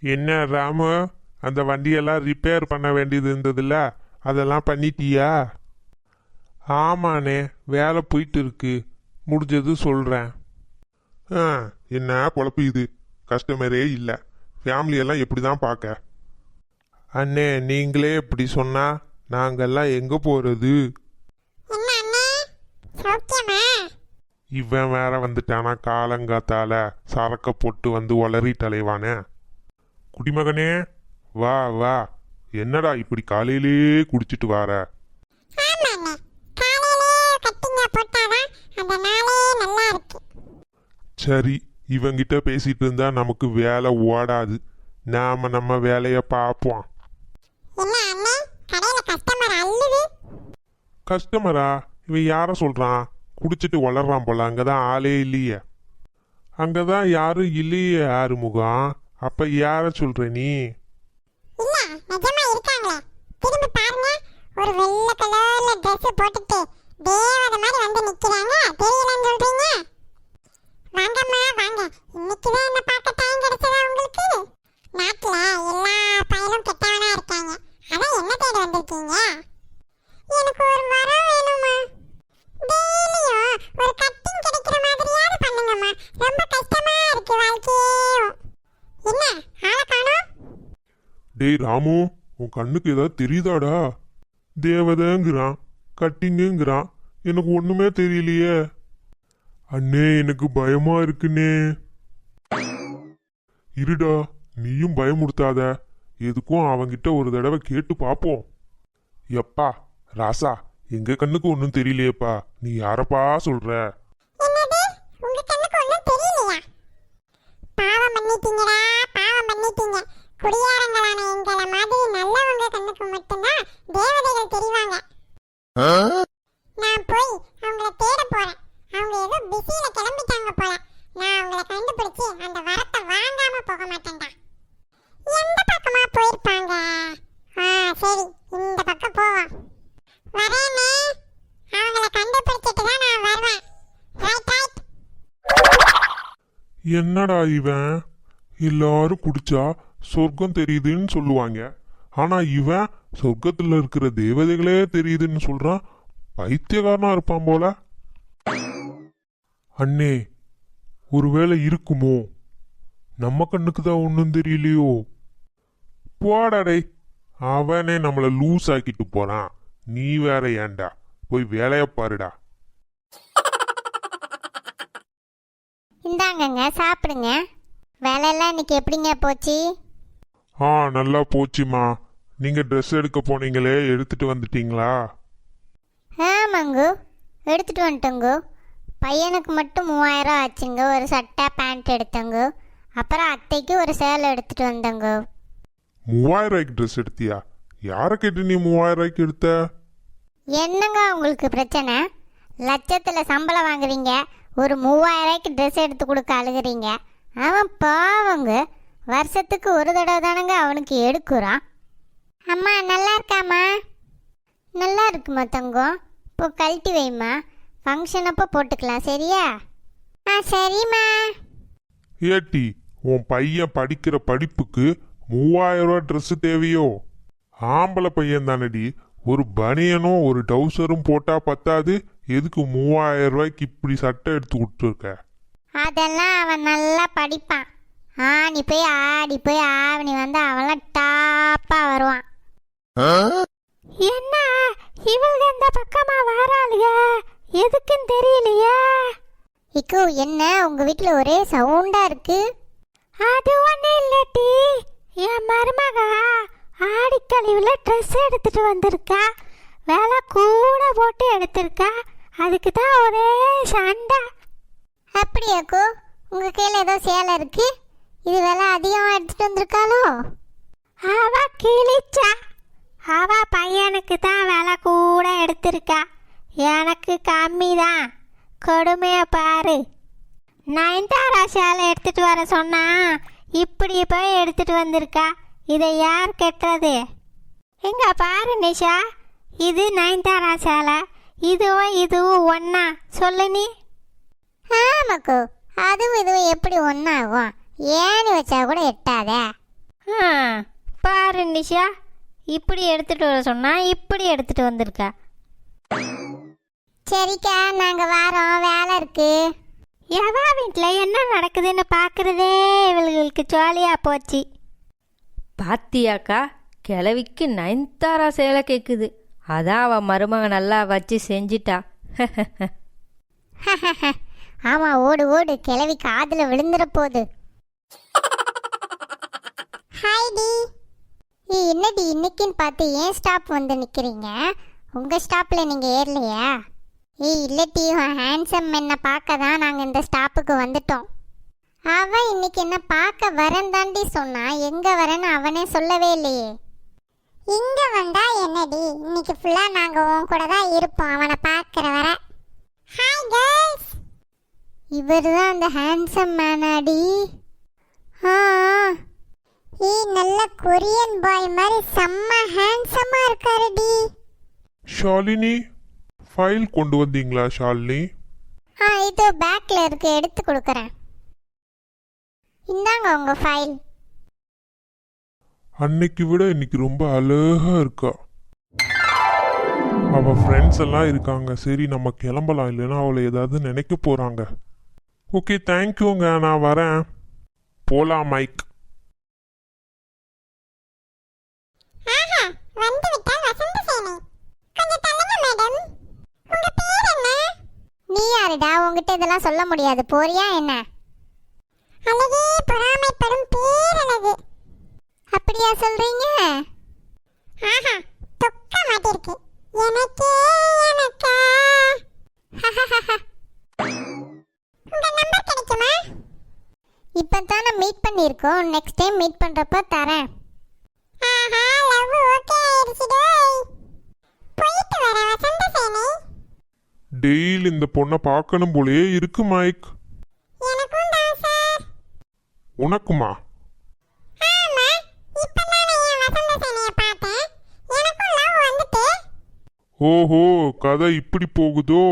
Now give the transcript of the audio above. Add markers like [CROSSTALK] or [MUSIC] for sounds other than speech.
என்ன ராமு? அந்த வண்டியெல்லாம் ரிப்பேர் பண்ண வேண்டியது இருந்ததுல்ல? அதெல்லாம் பண்ணிட்டியா? ஆமாண்ணே வேலை போயிட்டு இருக்கு முடிஞ்சது சொல்கிறேன் ஆ என்ன பொழப்பு இது? கஸ்டமரே இல்லை. ஃபேமிலியெல்லாம் எப்படி தான் பார்க்க அண்ணே நீங்களே இப்படி சொன்னா நாங்கெல்லாம் எங்கே போகிறது இவன் வேற வந்துட்டானா காலங்காத்தால? சரக்க போட்டு வந்து ஒளறி தலைவானே குடிமகனே வா வா. என்னடா இப்படி காலையிலே குடிச்சிட்டு வார சரி இவங்கிட்ட பேசிட்டு இருந்தா நமக்கு வேலை ஓடாது. நாம நம்ம வேலைய பார்ப்போம். கஸ்டமர்? இவன் யார சொல்றான்? குடிச்சிட்டு வளர்றான் போல அங்கதான் ஆளே இல்லையே. அங்கதான் யாரும் இல்லையே யாரு முகம் அப்ப யார சொல்ற நீ? இல்ல நிஜமா இருக்காங்களே. திரும்பி பாருங்க. ஒரு வெள்ளை கலர்ல Dress போட்டுட்டு தேவதை மாதிரி வந்து நிக்கிறாங்க. தெரியலன்னு சொல்றீங்க வாங்கம்மா வாங்க இன்னைக்கு தான் என்ன பார்க்க டைம் கிடைச்சதா உங்களுக்கு நாட்டுல எல்லா பயலும் கெட்டவனா இருக்காங்க அதான் என்ன தேடி வந்திருக்கீங்க எனக்கு ஒரு மரம் வேணுமா டெய்லியும் ஒரு கட்டிங் கிடைக்கிற மாதிரியாவது பண்ணுங்கம்மா ரொம்ப கஷ்டமா இருக்கு வாழ்க்கையே என்ன ஆளை காணோம் டேய் ராமு உன் கண்ணுக்கு ஏதாவது தெரியுதாடா? தேவதைங்கிறான் கட்டிங்குங்கிறான். எனக்கு ஒண்ணுமே தெரியலையே. அண்ணே எனக்கு பயமா இருக்குண்ணே. இருடா நீயும் பயமுடுத்தாத எதுக்கும் அவங்கிட்ட ஒரு தடவை கேட்டு பார்ப்போம் எப்பா ராசா எங்க கண்ணுக்கு ஒன்றும் தெரியலையேப்பா. நீ யாரப்பா சொல்ற? பாவம் பண்ணிட்டீங்கடா பாவம் பண்ணிட்டீங்க. குடியாரங்களான எங்கள மாதிரி நல்லவங்க கண்ணுக்கு மட்டும்தான் தேவதைகள் தெரிவாங்க. நான் போய் அவங்கள தேட போறேன். அவங்க ஏதோ பிஸியில கிளம்பிட்டாங்க போல. நான் அவங்கள கண்டுபிடிச்சு அந்த வரத்தை வாங்காம போக மாட்டேன்டா. எந்த பக்கமா போயிருப்பாங்க? ஆ சரி இந்த பக்கம் போவோம். வரேனே. அவங்கள கண்டுபிடிச்சிட்டு தான் நான் வருவேன். ரைட் ரைட் என்னடா இவன்? எல்லாரும் குடிச்சா சொர்க்கம் தெரியுதுன்னு சொல்லுவாங்க. ஆனா இவன் சொர்க்கத்துல இருக்கிற தேவதைகளே தெரியுதுன்னு சொல்றான். பைத்தியக்காரனா இருப்பான் போல. அண்ணே ஒருவேளை இருக்குமோ? நம்ம கண்ணுக்கு தான் ஒன்றும் தெரியலையோ? போடாடே. அவனே நம்மளை லூஸ் ஆக்கிட்டு போறான். நீ வேற ஏன்டா? போய் வேலைய பாருடா. இந்தாங்கங்க சாப்பிடுங்க. வேலையெல்லாம் இன்னைக்கு எப்படிங்க போச்சு? ஆ நல்லா போச்சுமா. நீங்க ட்ரெஸ் எடுக்க போனீங்களே எடுத்துட்டு வந்துட்டீங்களா? ஆமாங்கோ எடுத்துட்டு வந்துட்டோங்கோ. பையனுக்கு மட்டும் மூவாயிரம் ஆச்சுங்க. ஒரு சட்டை பேண்ட் எடுத்தோங்க. அப்புறம் அத்தைக்கு ஒரு சேலை எடுத்துட்டு வந்தோங்க. மூவாயிரம் ரூபாய்க்கு ட்ரெஸ் எடுத்தியா? யாரை கேட்டு நீ மூவாயிரம் ரூபாய்க்கு எடுத்த? என்னங்க உங்களுக்கு பிரச்சனை? லட்சத்தில் சம்பளம் வாங்குறீங்க. ஒரு மூவாயிரம் ரூபாய்க்கு ட்ரெஸ் எடுத்து கொடுக்க அழுகுறீங்க. அவன் பாவங்க. வருஷத்துக்கு ஒரு தடவை தானங்க அவனுக்கு எடுக்குறான் அம்மா நல்லா இருக்காம்மா? நல்லா இருக்குமா தங்கம் இப்போ கழட்டி வைம்மா. ஃபங்க்ஷன் அப்போ போட்டுக்கலாம் சரியா? ஆ சரிம்மா. ஏட்டி உன் பையன் படிக்கிற படிப்புக்கு மூவாயிரம் ரூபாய் ட்ரெஸ் தேவையோ? ஆம்பளை பையன் தானடி. ஒரு பனியனும் ஒரு டவுசரும் போட்டா பத்தாது. எதுக்கு மூவாயிரம் ரூபாய்க்கு இப்படி சட்டை எடுத்து கொடுத்துருக்க? அதெல்லாம் அவன் நல்லா படிப்பான். ஆணி போய் ஆடி போய் ஆவணி வந்து அவன்லாம் டாப்பாக வருவான். என்ன? இவங்க இந்த பக்கமா வராளுக? எதுக்குன்னு தெரியலையே. இக்கு என்ன? உங்க வீட்ல ஒரே சவுண்டா இருக்கு. அது ஒண்ணு இல்லட்டி என் மருமக ஆடிக்கழிவுல ட்ரெஸ் எடுத்துட்டு வந்திருக்கா. விலை கூட போட்டு எடுத்திருக்கா. அதுக்கு தான் ஒரே சண்டை. அப்படியாக்கோ உங்க கையில ஏதோ சேலை இருக்கு? இது விலை அதிகமா எடுத்துட்டு வந்திருக்காளோ? அவ கிழிச்சா? அவ பையனுக்கு தான் விலை கூட எடுத்திருக்கா. எனக்கு கம்மி தான் கொடுமைய பாரு. நயன்தாரா சேலை எடுத்துட்டு வர சொன்னா இப்படி போய் எடுத்துட்டு வந்திருக்கா? இதை யார் கெட்டது எங்க பாரு நிஷா. இது நயன்தாரா சேலை. இதுவும் இதுவும் ஒன்னா சொல்லு நீ. ஆமாக்கோ. அதுவும் இதுவும் எப்படி ஒன்றாகும் ஏணி வச்சா கூட எட்டாதே. ஆ பாரு நிஷா இப்படி எடுத்துட்டு வர சொன்னா இப்படி எடுத்துட்டு வந்திருக்கா. சரிக்கா நாங்க வாரோம். வேலை இருக்கு. எவா வீட்டில் என்ன நடக்குதுன்னு பார்க்குறதே இவளுகளுக்கு ஜாலியா போச்சு. பாத்தியாக்கா கிழவிக்கு நயன்தாரா சேலை கேட்குது அதான் அவ மருமக நல்லா வச்சு செஞ்சிட்டா. [LAUGHS] ஆமா ஓடு ஓடு. கிளவி காதுல விழுந்துற போகுது ஹாய் டி ஏ என்னடி இன்னைக்குன்னு பார்த்து ஏன் ஸ்டாப் வந்து நிற்கிறீங்க உங்கள் ஸ்டாப்பில் நீங்கள் ஏறலையா? ஏய் இல்லட்டி ஹேண்ட்ஸம் என்னை பார்க்க தான் நாங்கள் இந்த ஸ்டாப்புக்கு வந்துட்டோம். அவன் இன்னைக்கு என்ன பார்க்க வரேன் தாண்டி சொன்னான் எங்கே வரேன்னு அவனே சொல்லவே இல்லையே. இங்கே வந்தா என்னடி இன்னைக்கு ஃபுல்லாக நாங்கள் உன் கூட தான் இருப்போம் அவனை பார்க்குற வர. ஹாய் கேர்ள்ஸ் இவர் தான் அந்த ஹேண்ட்ஸம் மேனாடி ஆ ஆ. ஈ நல்ல கொரியன் பாய் மாதிரி செம்ம ஹேண்ட்ஸமா இருக்காருடி ஷாலினி ஃபைல் கொண்டு வந்தீங்களா ஷாலினி? ஆ இது பேக்ல இருக்கு எடுத்து கொடுக்குறேன். இந்தாங்க உங்க ஃபைல் அன்னைக்கு விட இன்னைக்கு ரொம்ப அழகா இருக்கா. அவ ஃப்ரெண்ட்ஸ் எல்லாம் இருக்காங்க. சரி நம்ம கிளம்பலாம். இல்லைன்னா அவளை ஏதாவது நினைக்க போறாங்க. ஓகே தேங்க்யூங்க நான் வரேன். போலாம் மைக் ஆஹா வந்து விட்டால் வசந்த சேனை கொஞ்சம் தள்ளுங்க மேடம் உங்க பேர் என்ன நீ யாருடா உங்ககிட்ட இதெல்லாம் சொல்ல முடியாது. போறியா என்ன? அழகே பொறாமைப்படும் பேரழகு. அப்படியா சொல்றீங்க? ஆஹா தொக்க மாட்டிருக்கு எனக்கே எனக்கா? உங்க நம்பர் கிடைக்குமா? இப்பதானே மீட் பண்ணியிருக்கோம். நெக்ஸ்ட் டைம் மீட் பண்றப்ப தரேன். ஆஹா லவ் ஓகே ஆயிடுச்சுடோய். போயிட்டு வர வசந்த சேனை டெய்லி இந்த பொண்ணை பார்க்கணும் போலயே இருக்கு மைக். உனக்குமா? ஓஹோ கதை இப்படி போகுதோ?